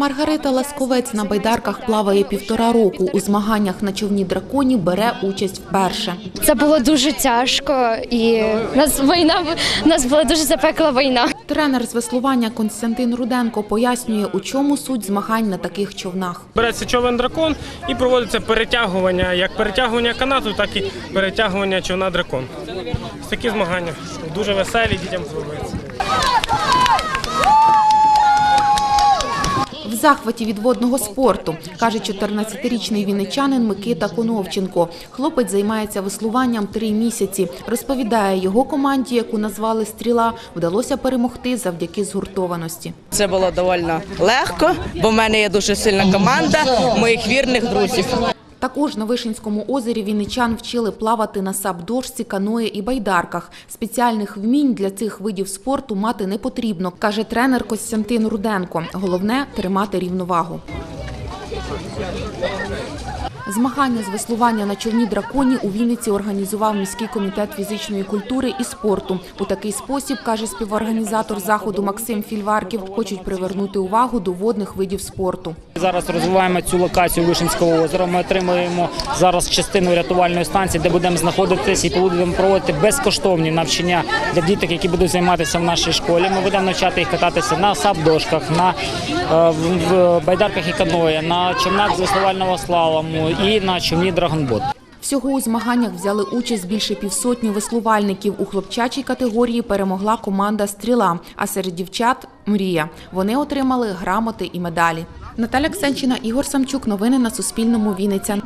Маргарита Ласковець на байдарках плаває півтора року. У змаганнях на човні драконі бере участь вперше. Це було дуже тяжко, і нас війна в нас була дуже запекла війна. Тренер з веслування Константин Руденко пояснює, у чому суть змагань на таких човнах. Береться човен дракон і проводиться перетягування, як перетягування канату, так і перетягування човна дракон. Такі змагання дуже веселі, дітям подобається. Захваті від водного спорту, каже 14-річний вінничанин Микита Коновченко. Хлопець займається веслуванням три місяці. Розповідає, його команді, яку назвали «Стріла», вдалося перемогти завдяки згуртованості. Це було доволі легко, бо в мене є дуже сильна команда моїх вірних друзів. Також на Вишинському озері вінничан вчили плавати на сап-дошці, каної і байдарках. Спеціальних вмінь для цих видів спорту мати не потрібно, каже тренер Костянтин Руденко. Головне – тримати рівновагу. Змагання з веслування на човні драконі у Вінниці організував міський комітет фізичної культури і спорту. У такий спосіб, каже співорганізатор заходу Максим Фільварків, хочуть привернути увагу до водних видів спорту. Зараз розвиваємо цю локацію Вишинського озера. Ми отримуємо зараз частину рятувальної станції, де будемо знаходитися і будемо проводити безкоштовні навчання для діток, які будуть займатися в нашій школі. Ми будемо навчати їх кататися на сап-дошках, на е, байдарках і каної, на човнах з веслувального слалому і на човні драгонбот. Всього у змаганнях взяли участь більше півсотні веслувальників. У хлопчачій категорії перемогла команда Стріла, а серед дівчат Мрія. Вони отримали грамоти і медалі. Наталя Ксенчина, Ігор Самчук. Новини на Суспільному. Вінниця.